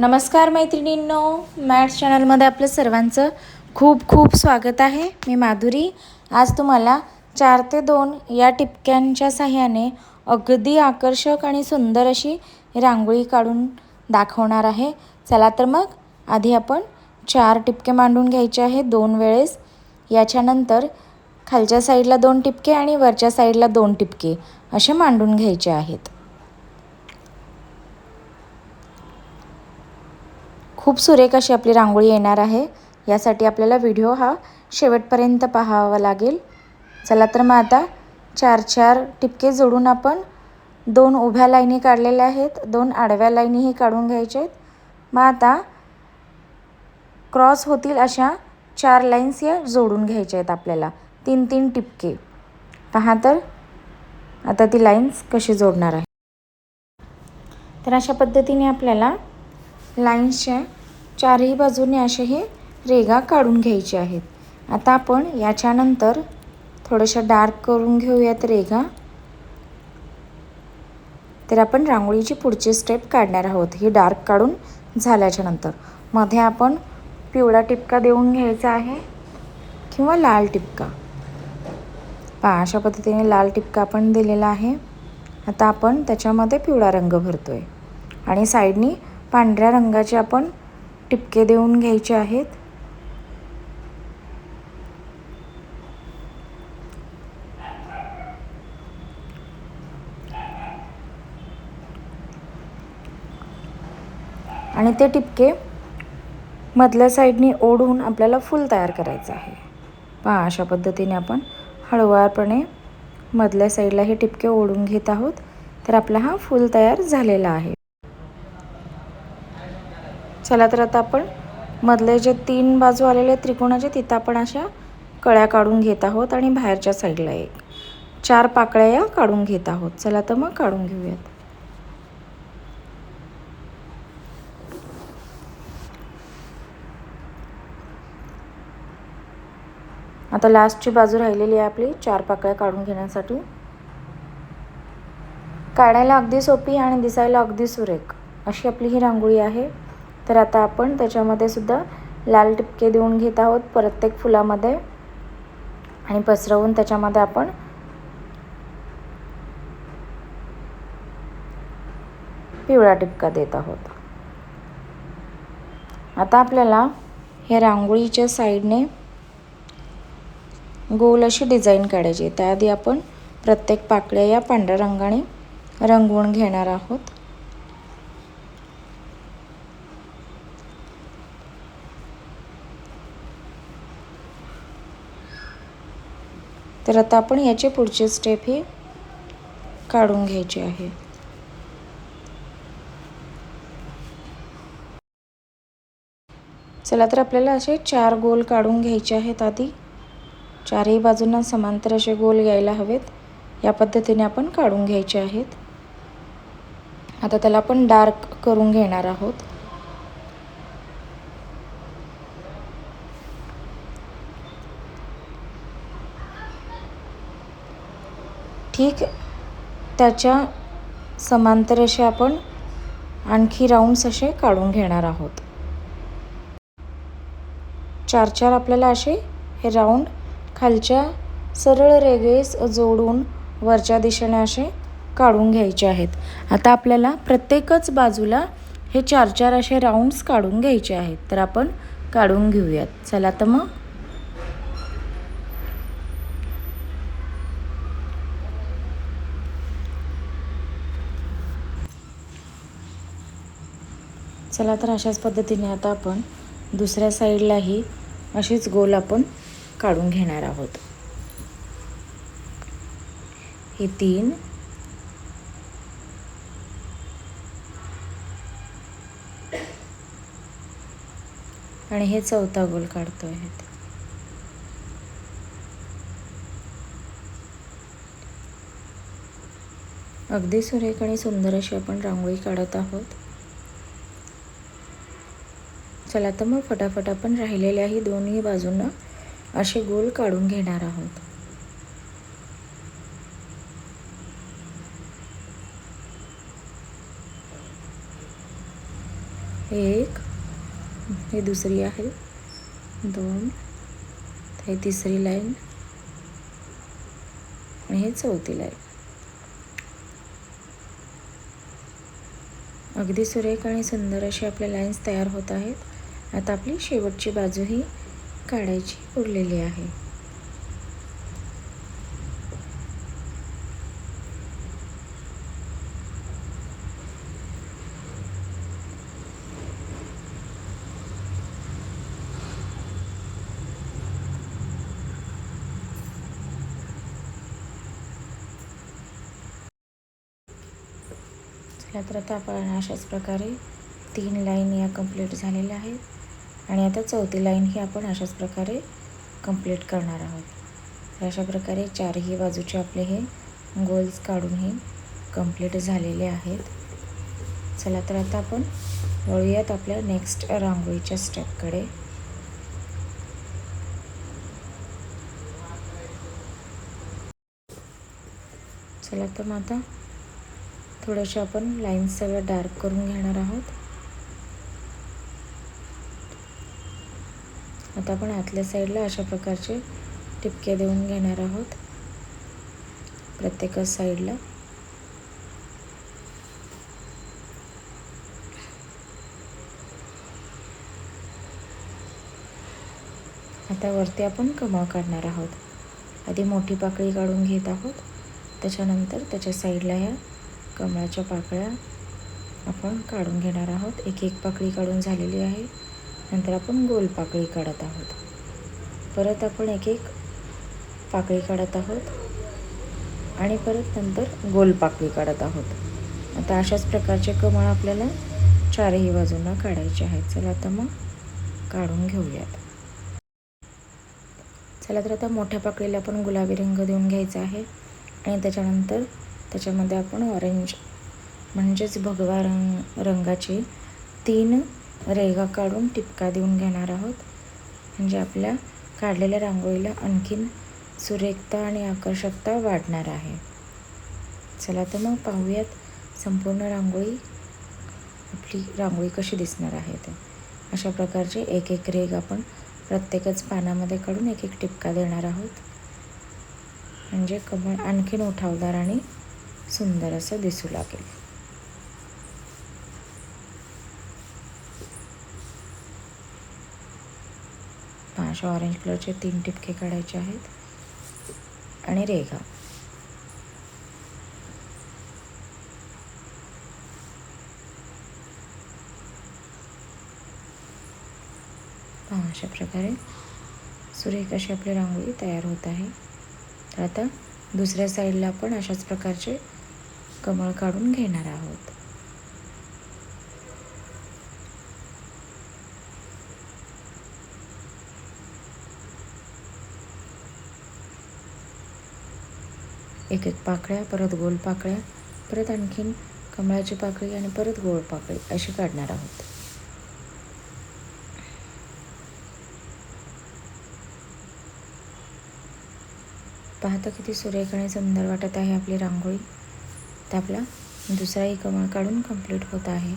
नमस्कार मैत्रिणींनो मॅथ्स चॅनलमध्ये आपलं सर्वांचं खूप खूप स्वागत आहे. मी माधुरी. आज तुम्हाला चार ते दोन या टिपक्यांच्या साह्याने अगदी आकर्षक आणि सुंदर अशी रांगोळी काढून दाखवणार आहे. चला तर मग आधी आपण चार टिपके मांडून घ्यायचे आहे दोन वेळेस. याच्यानंतर खालच्या साईडला दोन टिपके आणि वरच्या साईडला दोन टिपके असे मांडून घ्यायचे आहेत. खूप सुरेख अशी आपली रांगोळी येणार आहे. यासाठी आपल्याला व्हिडिओ हा शेवटपर्यंत पाहावा लागेल. चला तर मग आता चार चार टिपके जोडून आपण दोन उभ्या लाईनी काढलेल्या आहेत. दोन आडव्या लाईनीही काढून घ्यायच्या आहेत. मग आता क्रॉस होतील अशा चार लाईन्स या जोडून घ्यायच्या आहेत आपल्याला. तीन तीन टिपके. पहा तर आता ती लाईन्स कशी जोडणार आहे. तर अशा पद्धतीने आपल्याला लाईन्सच्या चारही बाजूने असे हे रेगा काढून घ्यायचे आहेत. आता आपण याच्यानंतर थोड्याशा डार्क करून घेऊयात रेगा तर आपण रांगोळीची पुढची स्टेप काढणार आहोत. ही डार्क काढून झाल्याच्यानंतर. मध्ये आपण पिवळा टिपका देऊन घ्यायचा आहे किंवा लाल टिपका. पहा अशा पद्धतीने लाल टिपका आपण दिलेला आहे. आता आपण त्याच्यामध्ये पिवळा रंग भरतो आहे आणि साईडनी पांढऱ्या रंगाचे आपण टिपके देऊन घ्यायचे आहेत. आणि ते टिपके मधल्या साईडनी ओढून आपल्याला फूल तयार करायचं आहे. पहा अशा पद्धतीने आपण हळुवारपणे मधल्या साईडला हे टिपके ओढून घेत आहोत. तर आपला हा फूल तयार झालेला आहे. चला तर आता आपण मधले जे तीन बाजू आलेले त्रिकोणाचे तिथं आपण अशा कळ्या काढून घेत आहोत आणि बाहेरच्या साईडला एक. चार पाकळ्या या काढून घेत आहोत. चला तर मग काढून घेऊयात. आता लास्टची बाजू राहिलेली आहे आपली चार पाकळ्या काढून घेण्यासाठी. काढायला अगदी सोपी आणि दिसायला अगदी सुरेख. अशी आपली ही रांगोळी आहे. तर आता आपण त्याच्यामध्ये सुद्धा लाल टिपके देऊन घेत आहोत प्रत्येक फुलामध्ये. आणि पसरवून त्याच्यामध्ये आपण पिवळा टिपका देत आहोत. आता आपल्याला ह्या रांगोळीच्या साईडने गोल अशी डिझाईन काढायची त्याआधी आपण प्रत्येक पाकळ्या या पांढऱ्या रंगाने रंगवून घेणार आहोत. तर आता आपण याचे पुढचे स्टेप ही काढून घ्यायचे आहे. चला तर आपल्याला असे चार गोल काढून घ्यायचे आहेत आधी. चारही बाजूंना समांतर असे गोल यायला हवेत. या पद्धतीने आपण काढून घ्यायचे आहेत. आता त्याला आपण डार्क करून घेणार आहोत. ठीक त्याच्या समांतर असे आपण आणखी राऊंड्स असे काढून घेणार आहोत. चार चार आपल्याला असे हे राऊंड खालच्या सरळ रेगेस जोडून वरच्या दिशेने असे काढून घ्यायचे आहेत. आता आपल्याला प्रत्येकच बाजूला हे चार चार असे राऊंड्स काढून घ्यायचे आहेत. तर आपण काढून घेऊयात. चला तर मग. चला तर अशाच पद्धतीने आता आपण दुसऱ्या साईडलाही अशीच गोल आपण काढून घेणार आहोत. हे तीन. आणि हे चौथा गोल काढतो आहेत अगदी सुरेख आणि सुंदर अशी आपण रांगोळी काढत आहोत. चला तर मग फटाफट आपण राहिलेल्याही दोन्ही बाजूंना असे गोल काढून घेणार आहोत. एक ही दुसरी आहे. दोन हे तिसरी लाईन. आणि हे चौथी लाईन. अगदी सुरेख आणि सुंदर अशी आपल्या लाईन्स तयार होत आहेत. आता आपली शेवटची बाजूही काढायची उरलेली आहे. तर आता आपण अशाच प्रकारे तीन लाईन या कंप्लीट झालेल्या आहेत. आणि आता चौथी लाईन ही आपण अशाच प्रकारे कंप्लीट करणार आहोत. तर अशा प्रकारे चारही बाजूचे आपले हे गोल्स काढून हे कंप्लीट झालेले आहेत. चला तर आता आपण वळूयात आपल्या नेक्स्ट रांगोळीच्या स्टेपकडे चला तर मग आता थोड्याशा आपण लाईन्स सगळं डार्क करून घेणार आहोत. आता आपण आतल्या साईडला अशा प्रकारचे टिपके देऊन घेणार आहोत. प्रत्येकच साईडला. आता वरती आपण कमळ काढणार आहोत. आधी मोठी पाकळी काढून घेत आहोत. त्याच्यानंतर त्याच्या साईडला ह्या कमळाच्या पाकळ्या आपण काढून घेणार आहोत. एक एक पाकळी काढून झालेली आहे. नंतर आपण गोल पाकळी काढत आहोत. परत आपण एक एक पाकळी काढत आहोत. आणि परत नंतर गोल पाकळी काढत आहोत. आता अशाच प्रकारचे कमळ आपल्याला चारही बाजूंना काढायचे आहेत. चला आता मग काढून घेऊयात. चला तर आता मोठ्या पाकळीला आपण गुलाबी रंग देऊन घ्यायचा आहे. आणि त्याच्यानंतर त्याच्यामध्ये आपण ऑरेंज म्हणजेच भगवा रंग रंगाचे तीन रेगा काढून टिपका देऊन घेणार आहोत. म्हणजे आपल्या काढलेल्या रांगोळीला आणखीन सुरेखता आणि आकर्षकता वाढणार आहे. चला तर मग पाहूयात संपूर्ण रांगोळी आपली रांगोळी कशी दिसणार आहे ते. अशा प्रकारचे एक एक रेग आपण प्रत्येकच पानामध्ये काढून एक एक टिपका देणार आहोत. म्हणजे कमळ आणखीन उठावदार आणि सुंदर असं दिसू लागेल. अशा ऑरेंज कलरचे तीन टिपके काढायचे आहेत. आणि रेघा. अशा प्रकारे. सुरेख अशी आपली रांगोळी तयार होत आहे. तर आता दुसऱ्या साईडला आपण अशाच प्रकारचे कमळ काढून घेणार आहोत. एक एक पाकळ्या परत गोल पाकळ्या परत आणखीन कमळाची पाकळी आणि परत गोळ पाकळी अशी काढणार आहोत. पाहता किती सुरेख आणि सुंदर वाटत आहे आपली रांगोळी. तर आपला दुसराही कमळ काढून कंप्लीट होत आहे.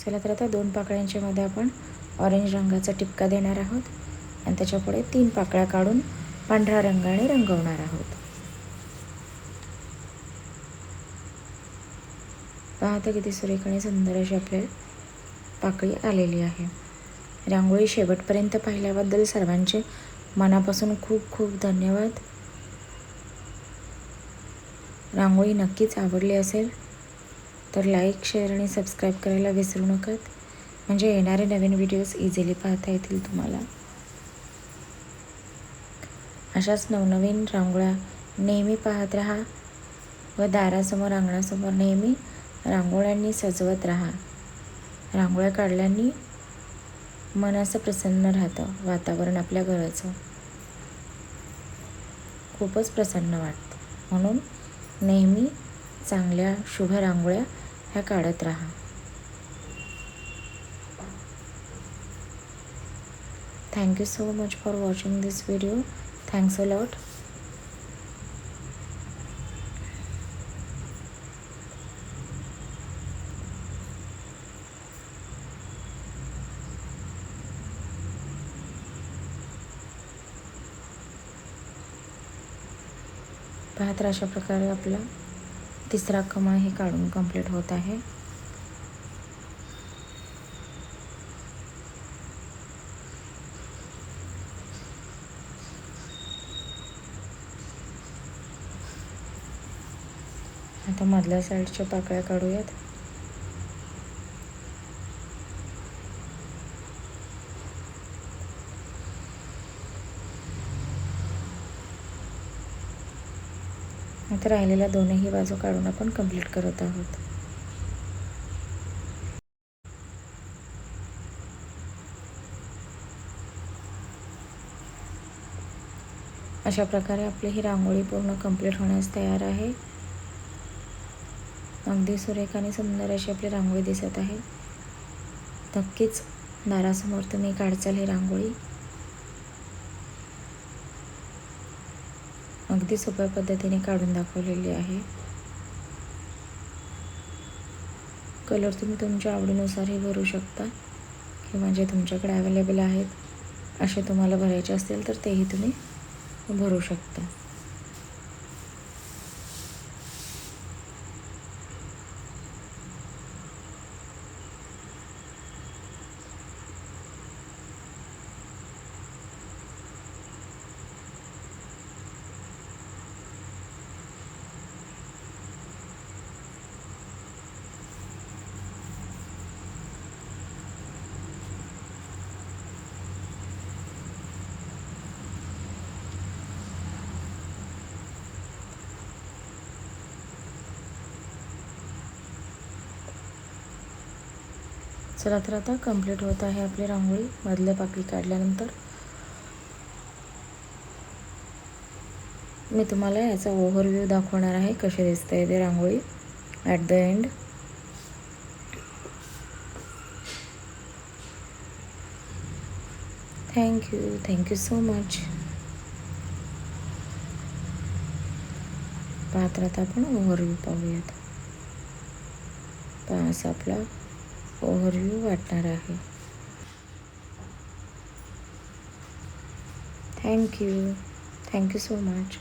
चला तर आता दोन पाकळ्यांच्या मध्ये आपण ऑरेंज रंगाचा टिपका देणार आहोत. आणि त्याच्यापुढे तीन पाकळ्या काढून पांढऱ्या रंगाने रंगवणार आहोत. पाहता किती सुरेख आणि सुंदर अशी आपल्या पाकळी आलेली आहे. रांगोळी शेवटपर्यंत पाहिल्याबद्दल सर्वांचे मनापासून खूप खूप धन्यवाद. रांगोळी नक्कीच आवडली असेल तर लाईक शेअर आणि सबस्क्राईब करायला विसरू नकात म्हणजे येणारे नवीन व्हिडिओज इझिली पाहता येतील तुम्हाला. अशाच नवनवीन रांगोळ्या नेहमी पाहत राहा व दारासमोर अंगणासमोर नेहमी रांगोळ्यांनी सजवत राहा. रांगोळ्या काढल्याने मन असं प्रसन्न राहतं वातावरण आपल्या घराचं. खूपच प्रसन्न वाटतं. म्हणून नेहमी चांगल्या शुभ रांगोळ्या ह्या काढत राहा. Thank you so much for watching this video thanks a lot पहा तर अशा प्रकारे आपला तिसरा कमळ हे काढून कंप्लीट होत आहे. आता मधल्या साईडच्या पाकळ्या काढूयात. आता राहिलेल्या दोनही बाजू काढून आपण कंप्लीट करत आहोत. अशा प्रकारे आपली ही रांगोळी पूर्ण कंप्लीट होण्यास तयार आहे. अगदी सुरेख आणि सुंदर अशी आपली रांगोळी दिसत आहे. नक्कीच दारासमोर तुम्ही काढचाल ही रांगोळी. अगदी सोप्या पद्धतीने काढून दाखवलेली आहे. कलर तुम्ही तुमच्या आवडीनुसारही भरू शकता किंवा जे तुमच्याकडे अवेलेबल आहेत असे तुम्हाला भरायचे असतील तर तेही तुम्ही भरू शकता. चला तर आता कंप्लीट होत आहे आपली रांगोळी. मधल्या पाकळी काढल्यानंतर मी तुम्हाला याचा ओव्हरव्ह्यू दाखवणार आहे कशी दिसते ते rangoli at the end thank you thank you so much पात्रात आपण ओव्हरव्ह्यू पाहूयात. पास आपला ओव्हरव्ह्यू वाटणार आहे. Thank you thank you so much